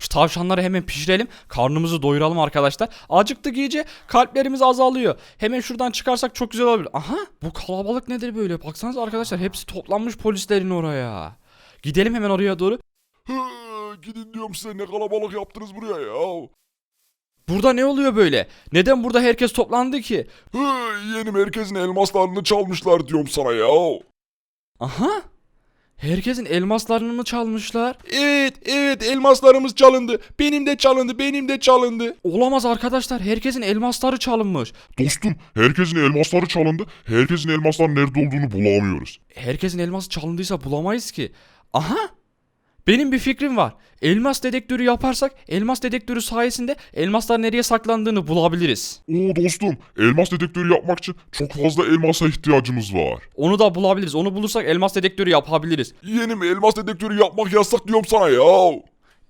Şu tavşanları hemen pişirelim. Karnımızı doyuralım arkadaşlar. Acıktık iyice. Kalplerimiz azalıyor. Hemen şuradan çıkarsak çok güzel olabilir. Aha bu kalabalık nedir böyle? Baksanıza arkadaşlar hepsi toplanmış polislerin oraya. Gidelim hemen oraya doğru. Gidin diyorum size ne kalabalık yaptınız buraya ya. Burada ne oluyor böyle? Neden burada herkes toplandı ki? Hı, yeğenim herkesin elmaslarını çalmışlar diyorum sana ya. Aha. Herkesin elmaslarını mı çalmışlar? Evet evet elmaslarımız çalındı. Benim de çalındı benim de çalındı. Olamaz arkadaşlar. Herkesin elmasları çalınmış. Dostum herkesin elmasları çalındı. Herkesin elmasların nerede olduğunu bulamıyoruz. Herkesin elması çalındıysa bulamayız ki. Aha! Benim bir fikrim var. Elmas dedektörü yaparsak elmas dedektörü sayesinde elmaslar nereye saklandığını bulabiliriz. Oo dostum elmas dedektörü yapmak için çok fazla elmasa ihtiyacımız var. Onu da bulabiliriz. Onu bulursak elmas dedektörü yapabiliriz. Yeğenim elmas dedektörü yapmak yasak diyorum sana ya.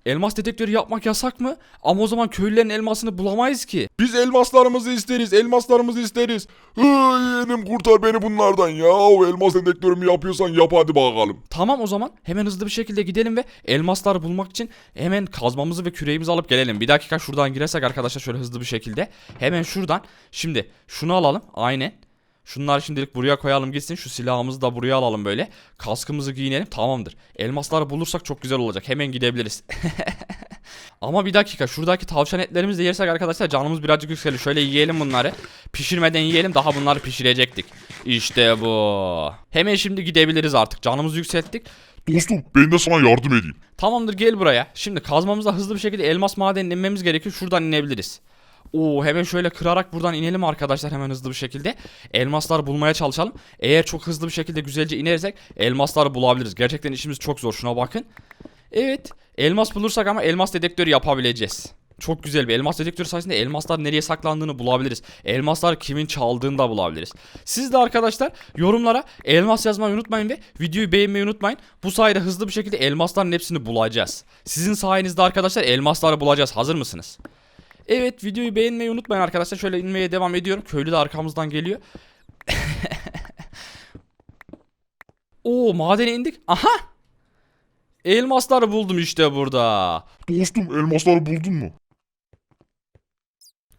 Elmas dedektörü yapmak yasak mı? Ama o zaman köylülerin elmasını bulamayız ki. Biz elmaslarımızı isteriz, elmaslarımızı isteriz. Hı, yeğenim kurtar beni bunlardan ya. O elmas dedektörümü yapıyorsan yap hadi bakalım. Tamam o zaman hemen hızlı bir şekilde gidelim ve elmasları bulmak için hemen kazmamızı ve küreğimizi alıp gelelim. Bir dakika şuradan girersek arkadaşlar şöyle hızlı bir şekilde. Hemen şuradan. Şimdi şunu alalım. Aynen. Şunları şimdilik buraya koyalım gitsin. Şu silahımızı da buraya alalım böyle. Kaskımızı giyinelim. Tamamdır. Elmasları bulursak çok güzel olacak. Hemen gidebiliriz. Ama bir dakika şuradaki tavşan etlerimizi de yersek arkadaşlar canımız birazcık yükselir. Şöyle yiyelim bunları. Pişirmeden yiyelim daha bunları pişirecektik. İşte bu. Hemen şimdi gidebiliriz artık. Canımızı yükselttik. Dostum ben de sana yardım edeyim. Tamamdır gel buraya. Şimdi kazmamızla hızlı bir şekilde elmas madenine inmemiz gerekiyor. Şuradan inebiliriz. Oo hemen şöyle kırarak buradan inelim arkadaşlar hemen hızlı bir şekilde. Elmaslar bulmaya çalışalım. Eğer çok hızlı bir şekilde güzelce inersek elmasları bulabiliriz. Gerçekten işimiz çok zor şuna bakın. Evet elmas bulursak ama elmas dedektörü yapabileceğiz. Çok güzel bir elmas dedektörü sayesinde elmaslar nereye saklandığını bulabiliriz. Elmaslar kimin çaldığını da bulabiliriz. Siz de arkadaşlar yorumlara elmas yazmayı unutmayın ve videoyu beğenmeyi unutmayın. Bu sayede hızlı bir şekilde elmasların hepsini bulacağız. Sizin sayenizde arkadaşlar elmasları bulacağız. Hazır mısınız? Evet videoyu beğenmeyi unutmayın arkadaşlar. Şöyle inmeye devam ediyorum. Köylü de arkamızdan geliyor. Oo madene indik. Aha! Elmasları buldum işte burada. Dostum elmasları buldun mu?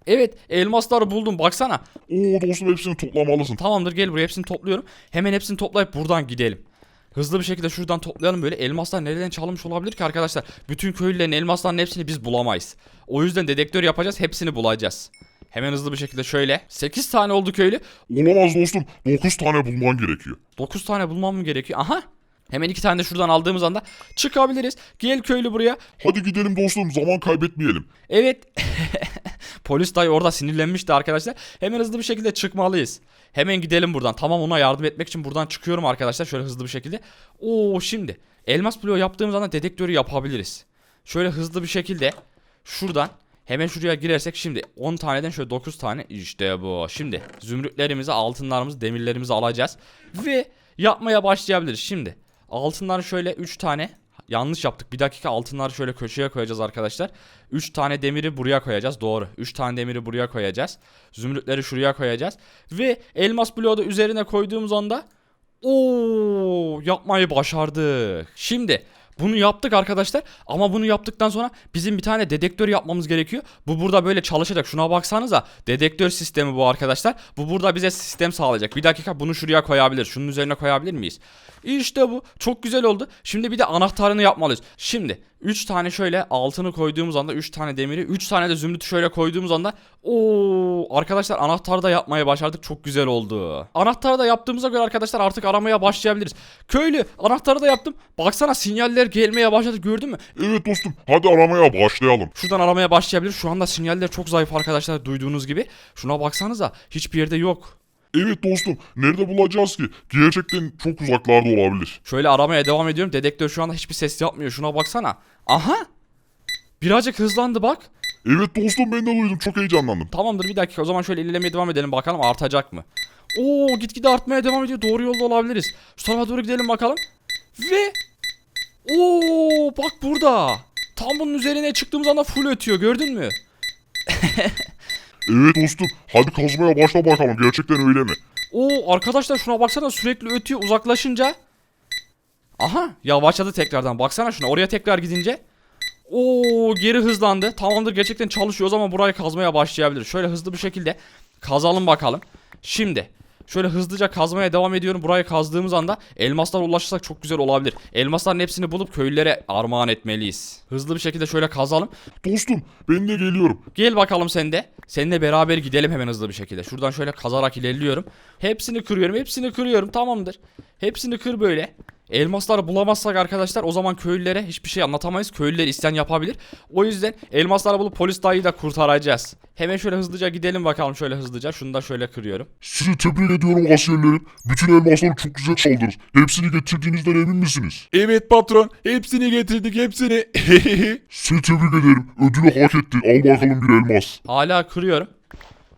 Evet elmasları buldum baksana. Oo dostum hepsini toplamalısın. Tamamdır gel buraya hepsini topluyorum. Hemen hepsini toplayıp buradan gidelim. Hızlı bir şekilde şuradan toplayalım böyle elmaslar nereden çalınmış olabilir ki arkadaşlar? Bütün köylülerin elmasların hepsini biz bulamayız. O yüzden dedektör yapacağız hepsini bulacağız. Hemen hızlı bir şekilde şöyle. 8 tane oldu köylü. Olamaz dostum 9 tane bulman gerekiyor. 9 tane bulmam mı gerekiyor? Aha. Hemen iki tane de şuradan aldığımız anda çıkabiliriz. Gel köylü buraya. Hadi gidelim dostum zaman kaybetmeyelim. Evet. Polis dayı orada sinirlenmişti arkadaşlar. Hemen hızlı bir şekilde çıkmalıyız. Hemen gidelim buradan. Tamam ona yardım etmek için buradan çıkıyorum arkadaşlar. Şöyle hızlı bir şekilde. Oo şimdi. Elmas bloğu yaptığımız anda dedektörü yapabiliriz. Şöyle hızlı bir şekilde. Şuradan. Hemen şuraya girersek şimdi 10 taneden şöyle 9 tane işte bu. Şimdi zümrütlerimizi, altınlarımızı, demirlerimizi alacağız. Ve yapmaya başlayabiliriz. Şimdi altınları şöyle 3 tane Yanlış yaptık. Bir dakika altınları şöyle köşeye koyacağız arkadaşlar. 3 tane demiri buraya koyacağız. Doğru. 3 tane demiri buraya koyacağız. Zümrütleri şuraya koyacağız. Ve elmas bloğu da üzerine koyduğumuz anda Oo yapmayı başardık. Şimdi bunu yaptık arkadaşlar ama bunu yaptıktan sonra bizim bir tane dedektör yapmamız gerekiyor. Bu burada böyle çalışacak. Şuna baksanıza. Dedektör sistemi bu arkadaşlar. Bu burada bize sistem sağlayacak. Bir dakika bunu şuraya koyabilir. Şunun üzerine koyabilir miyiz? İşte bu. Çok güzel oldu. Şimdi bir de anahtarını yapmalıyız. Şimdi 3 tane şöyle altını koyduğumuz anda 3 tane demiri 3 tane de zümrütü şöyle koyduğumuz anda o arkadaşlar anahtarı da yapmaya başardık çok güzel oldu. Anahtarı da yaptığımıza göre arkadaşlar artık aramaya başlayabiliriz. Köylü anahtarı da yaptım. Baksana sinyaller gelmeye başladı gördün mü? Evet dostum hadi aramaya başlayalım. Şuradan aramaya başlayabilir. Şu anda sinyaller çok zayıf arkadaşlar duyduğunuz gibi. Şuna baksanıza hiçbir yerde yok. Evet dostum nerede bulacağız ki? Gerçekten çok uzaklarda olabilir. Şöyle aramaya devam ediyorum. Dedektör şu anda hiçbir ses yapmıyor. Şuna baksana. Aha. Birazcık hızlandı bak. Evet dostum ben de duydum çok heyecanlandım. Tamamdır bir dakika o zaman şöyle ilerlemeye devam edelim bakalım artacak mı? Oo gitgide artmaya devam ediyor doğru yolda olabiliriz. Şu tarafa doğru gidelim bakalım. Ve Oo bak burada. Tam bunun üzerine çıktığımız anda full ötüyor gördün mü? Evet dostum hadi kazmaya başla bakalım gerçekten öyle mi? Oo arkadaşlar şuna baksana sürekli ötüyor uzaklaşınca. Aha yavaşladı tekrardan baksana şuna oraya tekrar gidince. Oo geri hızlandı. Tamamdır gerçekten çalışıyor. O zaman burayı kazmaya başlayabilir. Şöyle hızlı bir şekilde kazalım bakalım. Şimdi şöyle hızlıca kazmaya devam ediyorum. Burayı kazdığımız anda elmaslara ulaşırsak çok güzel olabilir. Elmasların hepsini bulup köylülere armağan etmeliyiz. Hızlı bir şekilde şöyle kazalım. Dostum ben de geliyorum. Gel bakalım sen de. Seninle beraber gidelim hemen hızlı bir şekilde. Şuradan şöyle kazarak ilerliyorum. Hepsini kırıyorum. Hepsini kırıyorum. Tamamdır. Hepsini kır böyle. Elmasları bulamazsak arkadaşlar o zaman köylülere hiçbir şey anlatamayız. Köylüler isyan yapabilir. O yüzden elmasları bulup polis dayıyı da kurtaracağız. Hemen şöyle hızlıca gidelim bakalım şöyle hızlıca. Şunu da şöyle kırıyorum. Sizi tebrik ediyorum askerlerim. Bütün elmasları çok güzel çaldınız. Hepsini getirdiğinizden emin misiniz? Evet patron hepsini getirdik hepsini. Sizi tebrik ederim. Ödülü hak etti. Al bakalım bir elmas. Hala kırıyorum.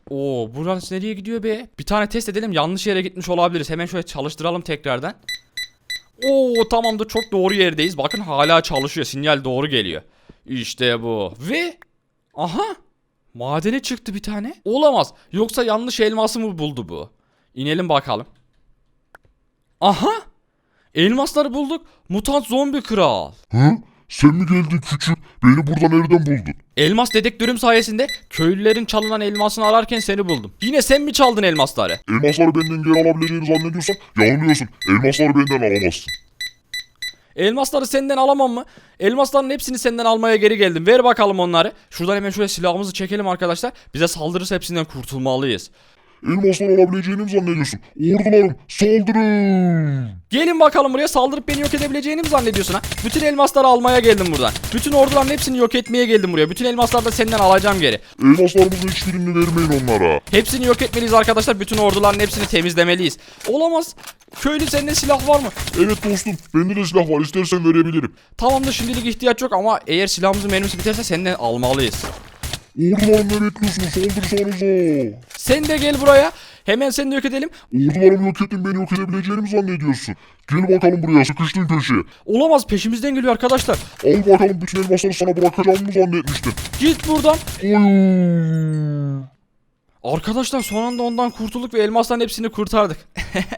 Oo burası nereye gidiyor be? Bir tane test edelim. Yanlış yere gitmiş olabiliriz. Hemen şöyle çalıştıralım tekrardan. Oo tamamdır çok doğru yerdeyiz. Bakın hala çalışıyor. Sinyal doğru geliyor. İşte bu. Ve aha madene çıktı bir tane. Olamaz. Yoksa yanlış elması mı buldu bu? İnelim bakalım. Aha elmasları bulduk. Mutant zombi kral. Hı? Sen mi geldin küçük? Beni burada nereden buldun? Elmas dedektörüm sayesinde köylülerin çalınan elmasını ararken seni buldum. Yine sen mi çaldın elmasları? Elmasları benden geri alabileceğini zannediyorsan yanılıyorsun. Elmasları benden alamazsın. Elmasları senden alamam mı? Elmasların hepsini senden almaya geri geldim. Ver bakalım onları. Şuradan hemen şöyle silahımızı çekelim arkadaşlar. Bize saldırırsa hepsinden kurtulmalıyız. Elmasları alabileceğini mi zannediyorsun? Ordularım saldırın! Gelin bakalım buraya saldırıp beni yok edebileceğini mi zannediyorsun ha? Bütün elmasları almaya geldim buradan. Bütün orduların hepsini yok etmeye geldim buraya. Bütün elmasları da senden alacağım geri. Elmaslarımızın hiçbirini vermeyin onlara. Hepsini yok etmeliyiz arkadaşlar. Bütün orduların hepsini temizlemeliyiz. Olamaz. Köylü sende silah var mı? Evet dostum bende de silah var istersen verebilirim. Tamamdır şimdilik ihtiyaç yok ama eğer silahımızın mermisi biterse senden almalıyız. Ordularım ne bekliyorsunuz? Saldırsanıza! Sen de gel buraya. Hemen seni de yok edelim. Ordularımı yok ettin beni yok edebileceğini mi zannediyorsun? Gel bakalım buraya sıkıştın köşeye. Olamaz peşimizden geliyor arkadaşlar. Al bakalım bütün elmasları sana bırakacağımı zannetmiştin. Git buradan. Arkadaşlar son anda ondan kurtulduk ve elmasların hepsini kurtardık.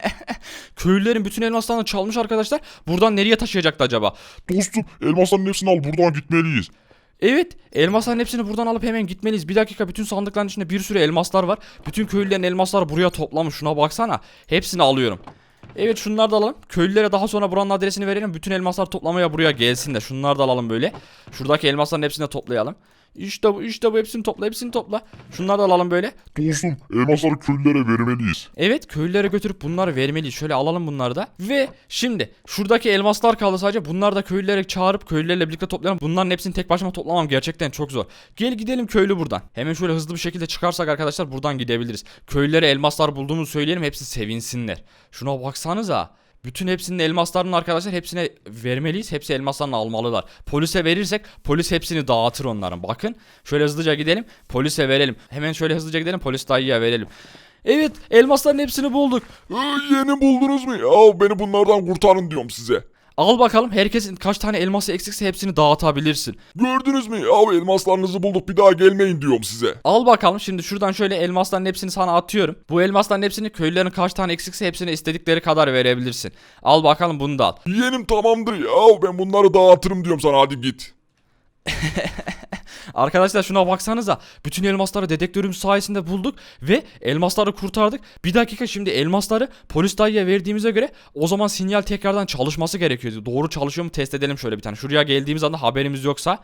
Köylülerin bütün elmaslarını çalmış arkadaşlar. Buradan nereye taşıyacaktı acaba? Dostum elmasların hepsini al buradan gitmeliyiz. Evet elmasların hepsini buradan alıp hemen gitmeliyiz. Bir dakika bütün sandıkların içinde bir sürü elmaslar var. Bütün köylülerin elmasları buraya toplamış. Şuna baksana. Hepsini alıyorum. Evet şunları da alalım. Köylülere daha sonra buranın adresini verelim. Bütün elmaslar toplamaya buraya gelsin de. Şunları da alalım böyle. Şuradaki elmasların hepsini de toplayalım. İşte bu işte bu hepsini topla hepsini topla. Şunları da alalım böyle. Dostum elmasları köylülere vermeliyiz. Evet köylülere götürüp bunları vermeliyiz. Şöyle alalım bunları da. Ve şimdi şuradaki elmaslar kaldı sadece. Bunları da köylülere çağırıp köylülerle birlikte toplayalım. Bunların hepsini tek başıma toplamam gerçekten çok zor. Gel gidelim köylü buradan. Hemen şöyle hızlı bir şekilde çıkarsak arkadaşlar buradan gidebiliriz. Köylülere elmaslar bulduğumuzu söyleyelim hepsi sevinsinler. Şuna baksanıza. Bütün hepsinin elmaslarının arkadaşlar hepsine vermeliyiz. Hepsi elmaslarını almalılar. Polise verirsek polis hepsini dağıtır onların. Bakın şöyle hızlıca gidelim. Polise verelim. Hemen şöyle hızlıca gidelim. Polis dayıya verelim. Evet elmasların hepsini bulduk. Ee, yeni buldunuz mu ya? Beni bunlardan kurtarın diyorum size. Al bakalım herkesin kaç tane elması eksikse hepsini dağıtabilirsin. Gördünüz mü ya elmaslarınızı bulduk bir daha gelmeyin diyorum size. Al bakalım şimdi şuradan şöyle elmasların hepsini sana atıyorum. Bu elmasların hepsini köylülerin kaç tane eksikse hepsine istedikleri kadar verebilirsin. Al bakalım bunu da al. Yeğenim tamamdır ya ben bunları dağıtırım diyorum sana hadi git. Arkadaşlar şuna baksanıza. Bütün elmasları dedektörüm sayesinde bulduk ve elmasları kurtardık. Bir dakika şimdi elmasları polis dayıya verdiğimize göre o zaman sinyal tekrardan çalışması gerekiyordu. Doğru çalışıyor mu test edelim şöyle bir tane. Şuraya geldiğimiz anda haberimiz yoksa.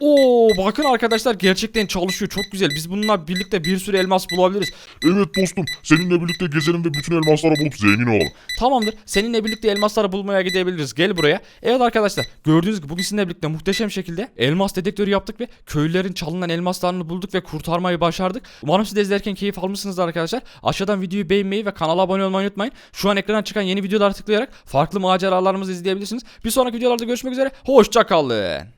Oo bakın arkadaşlar gerçekten çalışıyor çok güzel. Biz bununla birlikte bir sürü elmas bulabiliriz. Evet dostum seninle birlikte gezelim ve bütün elmasları bulup zengin olalım. Tamamdır. Seninle birlikte elmasları bulmaya gidebiliriz. Gel buraya. Evet arkadaşlar gördüğünüz gibi bugün sizinle birlikte muhteşem şekilde elmas dedektörü yaptık ve köylülerin çalınan elmaslarını bulduk ve kurtarmayı başardık. Umarım siz de izlerken keyif almışsınızdır arkadaşlar. Aşağıdan videoyu beğenmeyi ve kanala abone olmayı unutmayın. Şu an ekrana çıkan yeni videolara tıklayarak farklı maceralarımızı izleyebilirsiniz. Bir sonraki videolarda görüşmek üzere. Hoşçakalın.